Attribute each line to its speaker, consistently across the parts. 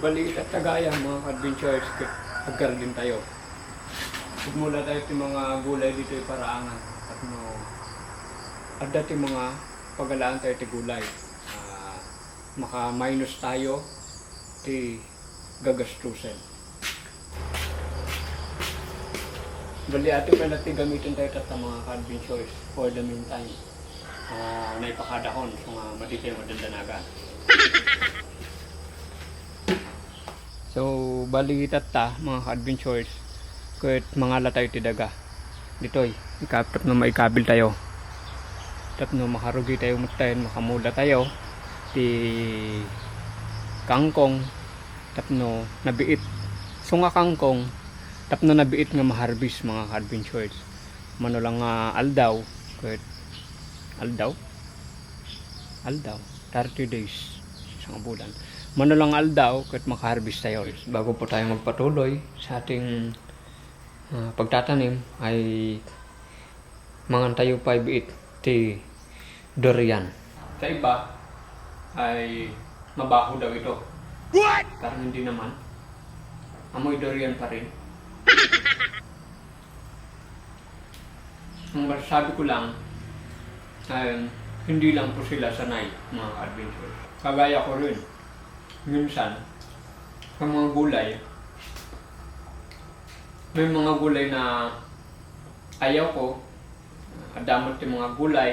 Speaker 1: Bali at tagaya mga adventures agkar din tayo. Sigmula tayo ti mga gulay dito yung paraangan. At no, at dati mga pagalaan tayo ti gulay. Ah, maka-minus tayo ti gagastusin. Bali ato pa natin gamitin tayo tat mga adventures for the meantime. Ah, naipakadahon so nga madito yung madandanagan. So, bali ta mga ka-adventures kahit mga latay ti daga. Ditoy, ikaptap na maikabil tayo. Tap no makarugi tayo mutayin, makamula tayo. Ti kangkong, tap no nabiit. So nga kangkong, tap no nabiit nga maharbis mga ka-adventures. Mano lang nga aldaw, kahit aldaw? Aldaw, 30 days, isang bulan mano lang aldaw kahit makaharvest tayo. Bago po tayo magpatuloy sa ating ah, pagtatanim ay mangan tayo 5-8 ti durian. Sa iba ay mabaho daw ito. What? Parang hindi naman. Amoy durian pa rin. Ang masasabi ko lang ay hindi lang po sila sanay mga adventure. Kagaya ko rin minsan, ang mga gulay, may mga gulay na ayaw ko, adamot yung mga gulay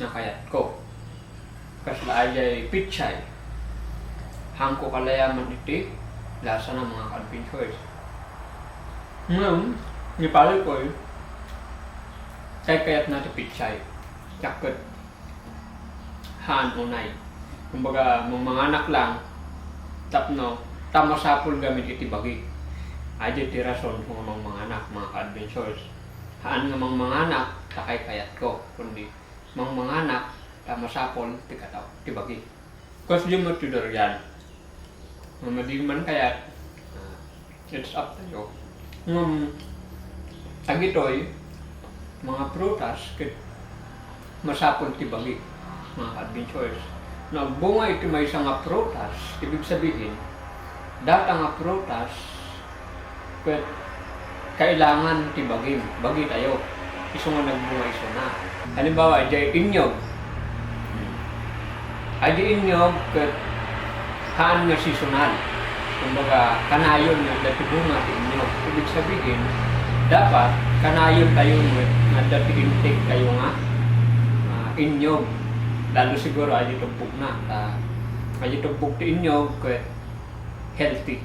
Speaker 1: na kayat ko. Kasi ayay pichay, hangko kalayaman iti, lasa ng mga adventures. Ngayon, nipalay ko eh, kay kayat natin pichay, yakot, haan unay. Kumbaga, mga mga anak lang, tapno, tama sapol gamit iti bagi. Adyo ti rason kung mga mga anak, mga ka-adventures. Haan nga mga mga anak, takay kayat ko. Kundi, mga mga anak, tama sapol, ti kataw, ti bagi. Kasi di mo tudor yan. Mamadi man kayat, ah, it's up to you. Um, ang ito'y, mga prutas, kit masapol ti bagi, mga ka-adventures na bunga ito may isang prutas, ibig sabihin, data nga prutas, kwet, kailangan ti bagim, bagi tayo. Iso nga nagbunga iso na. Halimbawa, jay inyog. Adi inyog, kwet, haan nga seasonal. Kumbaga, kanayon nga dati bunga ti inyog. Ibig sabihin, dapat kanayon tayo nga dati intake tayo nga uh, inyog lalo siguro ay tumpok na uh, ay tumpok ti inyo kaya healthy.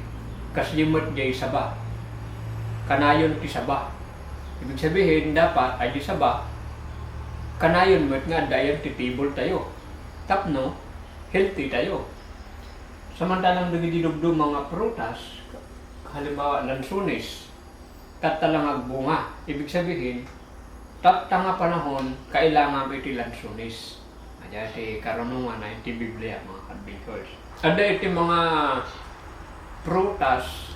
Speaker 1: Mat jay saba. Kanayon ti saba ibig sabihin dapat ay di saba kanayon mat nga dayan ti table tayo tapno healthy tayo. Samantalang nagididugdo mga prutas halimbawa lansunis tatalang agbunga ibig sabihin tap tanga panahon kailangan iti lansunis Aja ti karunungan na iti Biblia mga kadbikos. Ada iti mga prutas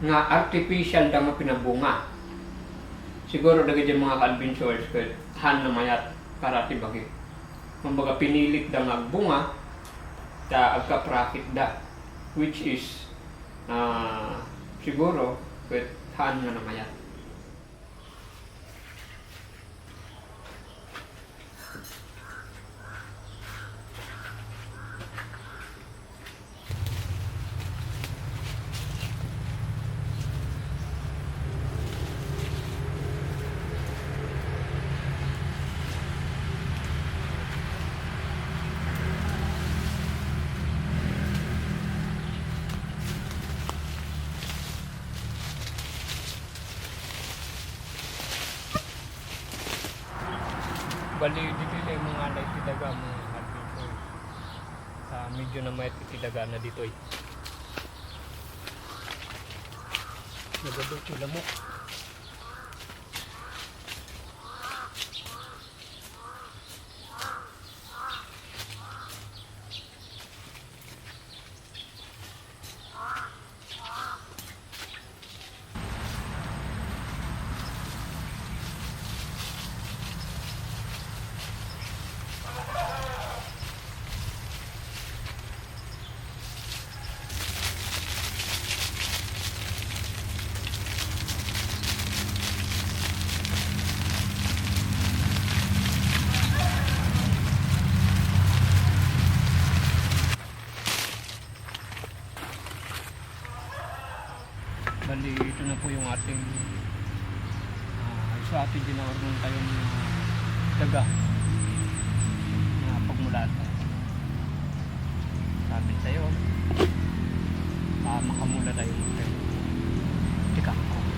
Speaker 1: nga artificial da nga pinabunga. Siguro dagay di mga kadbinsoers ket han na mayat para ti bagi. Kumbaga pinilit da nga bunga ta agka-profit da which is uh, siguro ket han nga namayat. Bali, dito yung mga alay tidaga mga. Sa medyo na may tidaga na dito eh. Nagabot yung lamok. ating uh, strategy na organ tayong uh, daga na pagmulatan. Sabi tayo, uh, makamula tayo. Di kangkong.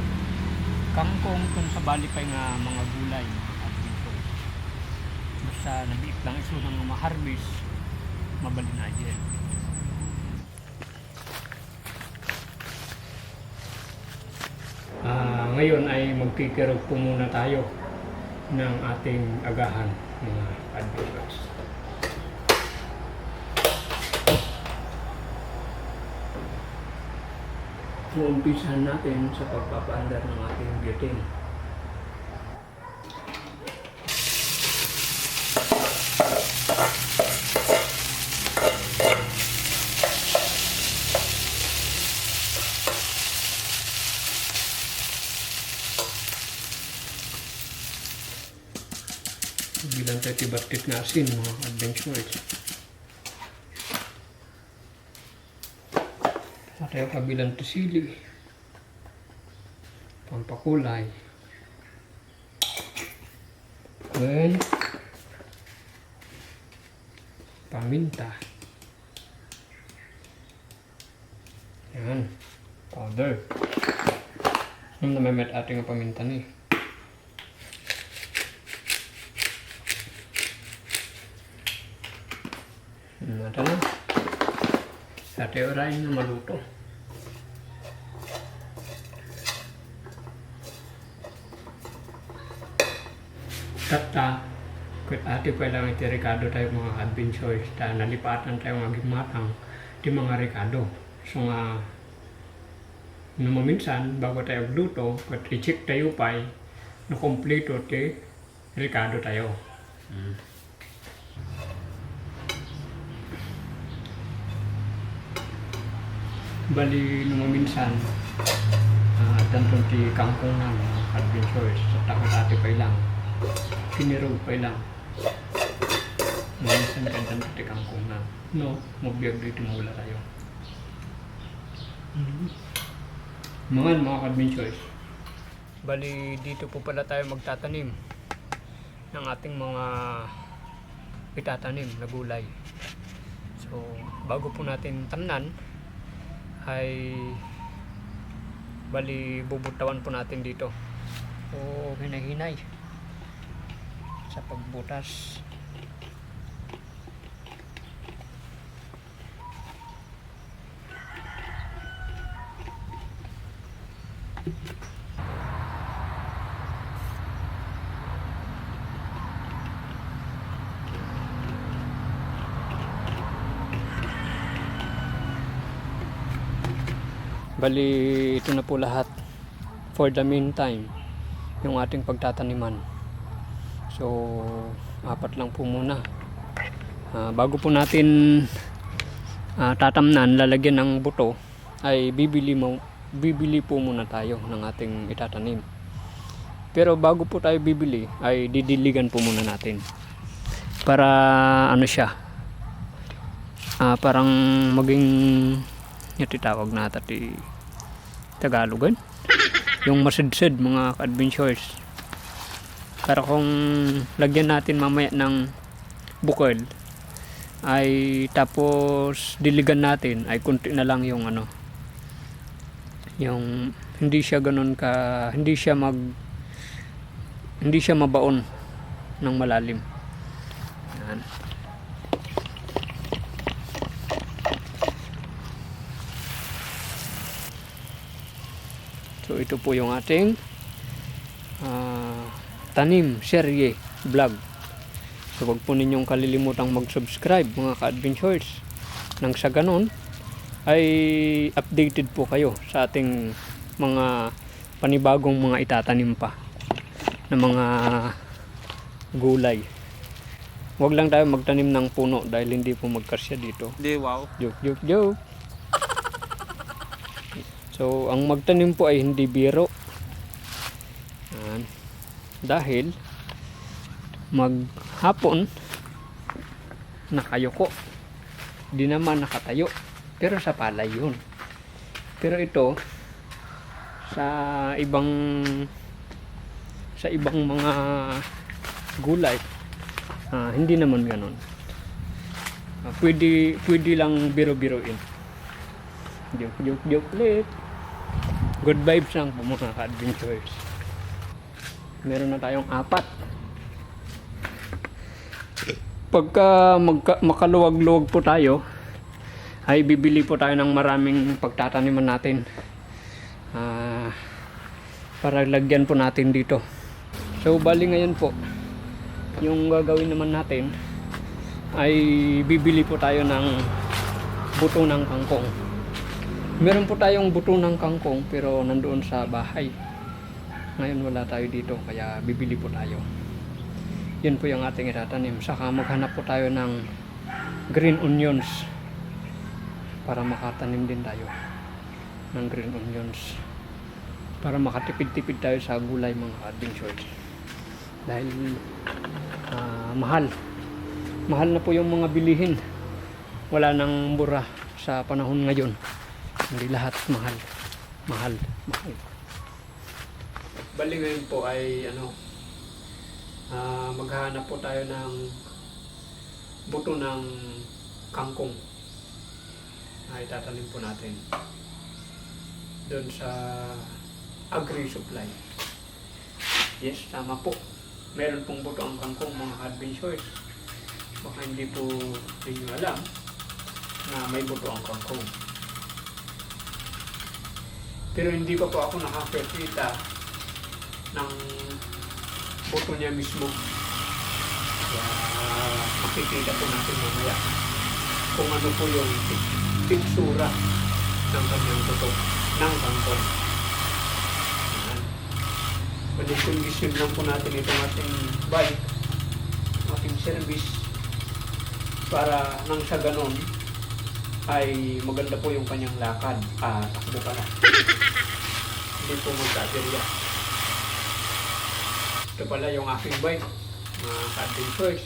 Speaker 1: Kangkong kung sa balipay nga mga gulay at dito. Basta nabiit lang iso ng mga harvest, mabalin na. Ah, ngayon ay magkikirog po muna tayo ng ating agahan mga advocates. Uumpisahan natin sa pagpapaandar ng ating butane. Bilang tayo tibatit nga asin mga adventurers. At tayo kabilang tisili. Pampakulay. Then, paminta. Yan. Powder. Ano na may ating paminta ni na. Sate oray na maluto. Tata, kut ati pa lang iti rekado tayo mga adventures ta nalipatan tayo mga gimatang di mga rekado. So nga naman minsan bago tayo gluto, kut i-check tayo pa na kompleto ti rekado tayo. Bali, nung minsan, uh, dantong ti kangkong na mga adventures sa takot ate pa lang. Kinirog pa lang. Minsan ka dantong ti kangkong na. No, mabiyag dito mula tayo. Mga mga adventures. Bali, dito po pala tayo magtatanim ng ating mga itatanim na gulay. So, bago po natin tamnan, ay bali bubutawan po natin dito. O hinahinay sa pagbutas Bali, ito na po lahat for the meantime yung ating pagtataniman. So, apat lang po muna. Ah, bago po natin ah, tatamnan, lalagyan ng buto, ay bibili, mo, bibili po muna tayo ng ating itatanim. Pero bago po tayo bibili, ay didiligan po muna natin. Para ano siya, ah, parang maging yung titawag na ti Tagalogan yung masidsid mga adventures para kung lagyan natin mamaya ng bukol ay tapos diligan natin ay kunti na lang yung ano yung hindi siya ganun ka hindi siya mag hindi siya mabaon ng malalim. Yan So ito po yung ating ah, tanim serye vlog. So wag po ninyong kalilimutang mag-subscribe mga ka-adventures. Nang sa ganon ay updated po kayo sa ating mga panibagong mga itatanim pa na mga gulay. Huwag lang tayo magtanim ng puno dahil hindi po magkasya dito.
Speaker 2: Hindi, wow.
Speaker 1: Joke, joke, joke. So, ang magtanim po ay hindi biro. Yan. Dahil maghapon nakayoko. Di naman nakatayo. Pero sa palay yun. Pero ito sa ibang sa ibang mga gulay ah, hindi naman ganon Ah, pwede pwede lang biro-biroin joke joke joke ulit good vibes lang po mga ka-adventurers meron na tayong apat. Pagka magka, makaluwag-luwag po tayo ay bibili po tayo ng maraming pagtataniman natin. Ah, para lagyan po natin dito. So bali ngayon po yung gagawin naman natin ay bibili po tayo ng buto ng kangkong meron po tayong buto ng kangkong pero nandoon sa bahay. Ngayon wala tayo dito kaya bibili po tayo. Yun po yung ating itatanim. Saka maghanap po tayo ng green onions para makatanim din tayo ng green onions. Para makatipid-tipid tayo sa gulay mga adventures dahil ah, mahal. Mahal na po yung mga bilihin. Wala nang mura sa panahon ngayon hindi lahat mahal. Mahal. Mahal. Bali ngayon po ay ano ah, maghahanap po tayo ng buto ng kangkong ay tatanim po natin doon sa agri supply. Yes tama po. Meron pong buto ang kangkong mga adventures baka hindi po ninyo alam na may buto ang kangkong pero hindi pa po ako nakakita ng buto niya mismo kaya makikita po natin mamaya kung ano po yung pitsura ng kanyang buto ng kangkong Ayan. Condition lang po natin itong ating bike ating service para nang sa ganon ay maganda po yung kanyang lakad. Ah takbo pala hindi po magkaberya ito pala yung aking bike. Mga ka-adventures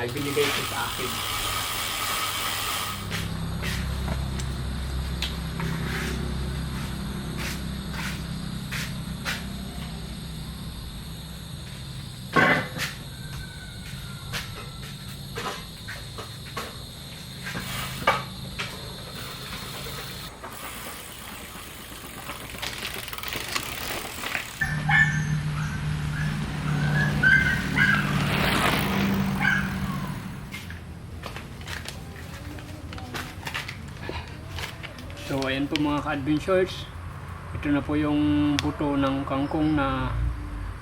Speaker 1: na ibinigay ko sa akin So ayan po mga ka-adventures. Ito na po yung buto ng kangkong na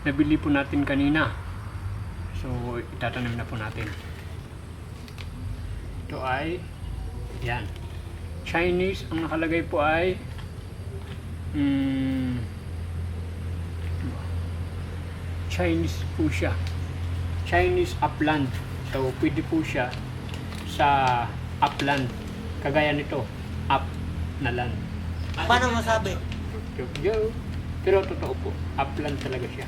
Speaker 1: nabili po natin kanina. So itatanim na po natin. Ito ay yan. Chinese ang nakalagay po ay mm, Chinese po siya. Chinese upland. So pwede po siya sa upland. Kagaya nito, na land.
Speaker 2: Paano masabi?
Speaker 1: Joke, joke. Pero totoo po, upland talaga siya.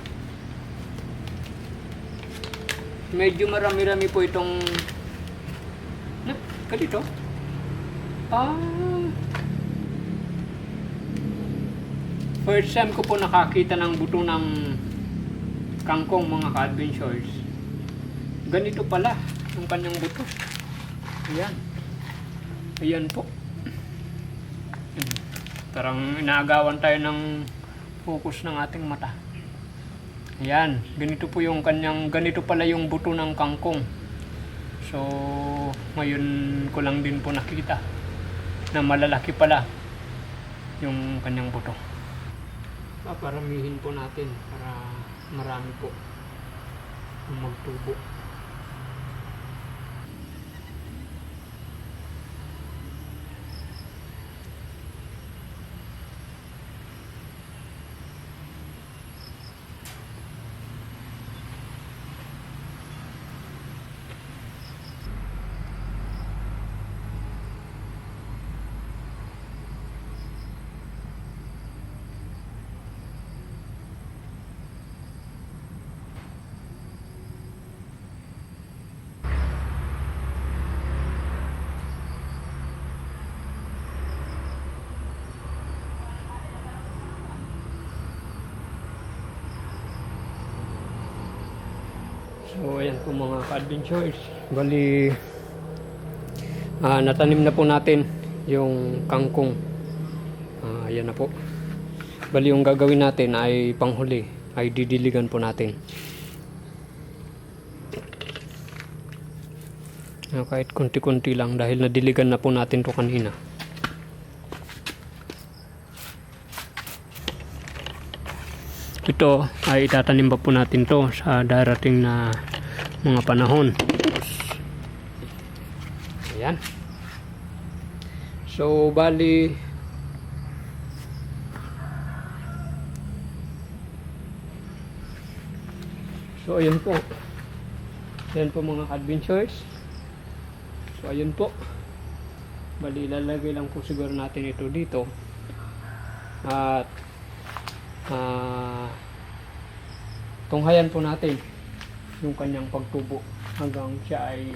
Speaker 1: Medyo marami-rami po itong... Nap, ka dito? Ah... First time ko po nakakita ng buto ng kangkong mga ka-adventures. Ganito pala ang kanyang buto. Ayan. Ayan po. Parang inaagawan tayo ng focus ng ating mata. Ayan, ganito po yung kanyang, ganito pala yung buto ng kangkong. So, ngayon ko lang din po nakita na malalaki pala yung kanyang buto. Paparamihin po natin para marami po magtubo. So, ayan po mga ka-adventures. Bali, ah, natanim na po natin yung kangkong. Ah, ayan na po. Bali, yung gagawin natin ay panghuli. Ay didiligan po natin. Ah, kahit konti-konti lang dahil nadiligan na po natin to kanina. Ito ay itatanim pa po natin to sa darating na mga panahon. Ayan. So, bali So, ayun po. Ayan po mga adventures. So, ayun po. Bali, lalagay lang po siguro natin ito dito. At, ah, tunghayan po natin yung kanyang pagtubo hanggang siya ay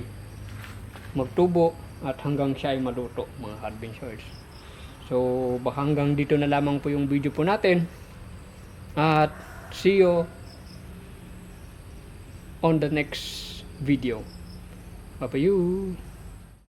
Speaker 1: magtubo at hanggang siya ay maluto mga adventures. So, baka hanggang dito na lamang po yung video po natin. At, see you on the next video. Bye-bye you.